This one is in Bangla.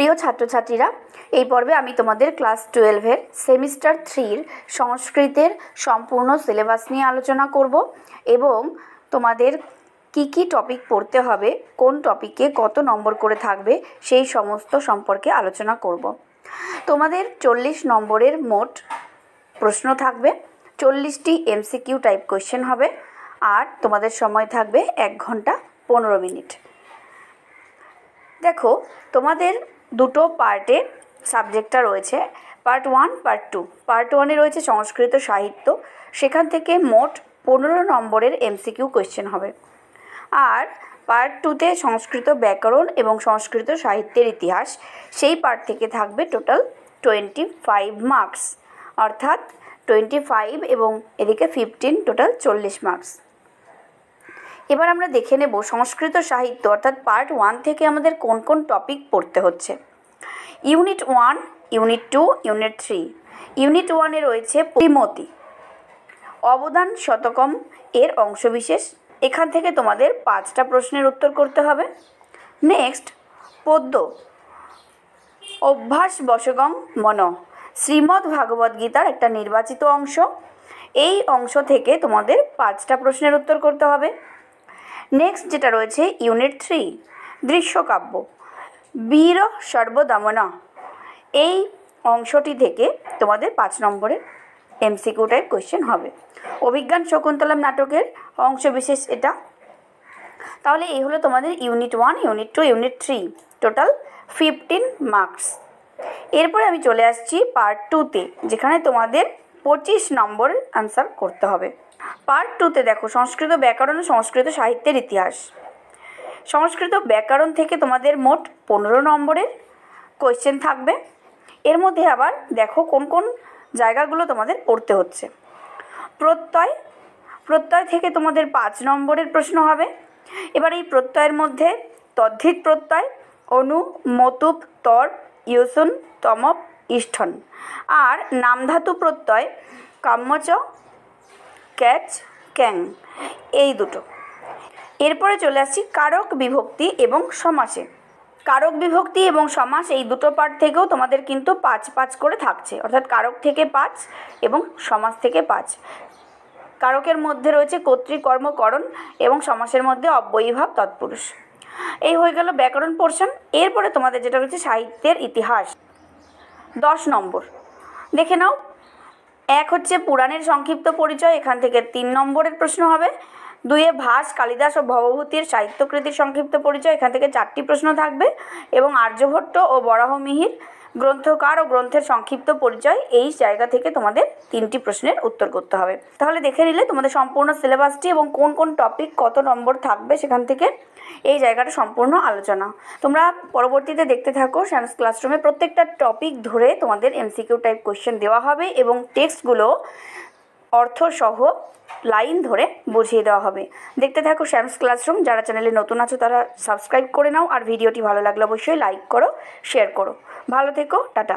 প্রিয় ছাত্রছাত্রীরা, এই পর্বে আমি তোমাদের ক্লাস টুয়েলভের সেমিস্টার থ্রির সংস্কৃতের সম্পূর্ণ সিলেবাস নিয়ে আলোচনা করব এবং তোমাদের কি কি টপিক পড়তে হবে, কোন টপিকে কত নম্বর করে থাকবে, সেই সমস্ত সম্পর্কে আলোচনা করব। তোমাদের চল্লিশ নম্বরের মোট প্রশ্ন থাকবে, চল্লিশটি এমসিকিউ টাইপ কোয়েশ্চেন হবে, আর তোমাদের সময় থাকবে এক ঘণ্টা পনেরো মিনিট। দেখো, তোমাদের দুটো পার্টে সাবজেক্টটা রয়েছে, part one, part two. Part ওয়ানে রয়েছে সংস্কৃত সাহিত্য, সেখান থেকে মোট পনেরো নম্বরের এমসিকিউ কোয়েশ্চেন হবে। আর পার্ট টুতে সংস্কৃত ব্যাকরণ এবং সংস্কৃত সাহিত্যের ইতিহাস, সেই পার্ট থেকে থাকবে টোটাল টোয়েন্টি ফাইভ মার্কস অর্থাৎ টোয়েন্টি ফাইভ এবং এদিকে ফিফটিন টোটাল চল্লিশ মার্কস এবার আমরা দেখে নেব সংস্কৃত সাহিত্য, অর্থাৎ পার্ট ওয়ান থেকে আমাদের কোন কোন টপিক পড়তে হচ্ছে। Unit one unit two unit three unit ওয়ানে রয়েছে পরিমতি। অবদান শতকম, এর অংশবিশেষ। এখান থেকে তোমাদের পাঁচটা প্রশ্নের উত্তর করতে হবে। নেক্সট পদ্য। অভ্যাস বশগম মন। শ্রীমদ্ ভাগবত গীতার একটা নির্বাচিত অংশ। এই অংশ থেকে তোমাদের পাঁচটা প্রশ্নের উত্তর করতে হবে। নেক্সট যেটা রয়েছে ইউনিট থ্রি দৃশ্যকাব্য। বীর সর্বদামনা। এই অংশটি থেকে তোমাদের পাঁচ নম্বরের এমসিকিউ টাইপ কোয়েশ্চেন হবে। অভিজ্ঞান শকুন্তলম নাটকের অংশবিশেষ এটা। তাহলে এই হলো তোমাদের unit one unit two unit three total fifteen marks এরপরে আমি চলে আসছি পার্ট টুতে যেখানে তোমাদের পঁচিশ নম্বর আনসার করতে হবে। পার্ট টুতে দেখো, সংস্কৃত ব্যাকরণ সংস্কৃত সাহিত্যের ইতিহাস। সংস্কৃত ব্যাকরণ থেকে তোমাদের মোট পনেরো নম্বরের কোয়েশ্চেন থাকবে। এর মধ্যে আবার দেখো কোন কোন জায়গাগুলো তোমাদের পড়তে হচ্ছে। প্রত্যয় প্রত্যয় থেকে তোমাদের পাঁচ নম্বরের প্রশ্ন হবে। এবার এই প্রত্যয়ের মধ্যে তদ্ধিত প্রত্যয়, অনু, মতুপ, তর ইউসুন তমপ, ইষ্ঠন। আর নামধাতু প্রত্যয়, কাম্যচ ক্যাচ ক্যাং, এই দুটো। এরপরে চলে আসছি কারক বিভক্তি এবং সমাসে। কারক বিভক্তি এবং সমাস এই দুটো পার্ট থেকেও তোমাদের কিন্তু পাঁচ পাঁচ করে থাকছে। অর্থাৎ কারক থেকে পাঁচ এবং সমাস থেকে পাঁচ। কারকের মধ্যে রয়েছে কর্তৃকর্মকরণ এবং সমাসের মধ্যে অব্যয়ীভাব, তৎপুরুষ। এই হয়ে গেল ব্যাকরণ পোর্শন এরপরে তোমাদের যেটা রয়েছে সাহিত্যের ইতিহাস। দশ নম্বর। দেখে নাও এক হচ্ছে পুরাণের সংক্ষিপ্ত পরিচয়, এখান থেকে তিন নম্বরের প্রশ্ন হবে। দুইয়ে ভাস, কালিদাস ও ভবভূতির সাহিত্যকৃতির সংক্ষিপ্ত পরিচয়, এখান থেকে চারটি প্রশ্ন থাকবে। এবং আর্যভট্ট ও বরাহমিহির গ্রন্থকার ও গ্রন্থের সংক্ষিপ্ত পরিচয় এই জায়গা থেকে তোমাদের তিনটি প্রশ্নের উত্তর করতে হবে। তাহলে দেখে নিলে তোমাদের সম্পূর্ণ সিলেবাসটি এবং কোন কোন টপিক কত নম্বর থাকবে সেখান থেকে এই জায়গাটা সম্পূর্ণ আলোচনা। তোমরা পরবর্তীতে দেখতে থাকো সায়েন্স ক্লাসরুমে প্রত্যেকটা টপিক ধরে তোমাদের এমসিকিউ টাইপ কোয়েশ্চেন দেওয়া হবে এবং টেক্সটগুলো অর্থসহ লাইন ধরে বুঝিয়ে দেওয়া হবে। দেখতে থাকো শ্যামস ক্লাসরুম যারা চ্যানেলে নতুন আছো তারা সাবস্ক্রাইব করে নাও আর ভিডিওটি ভালো লাগলে অবশ্যই লাইক করো শেয়ার করো। ভালো থেকো টাটা।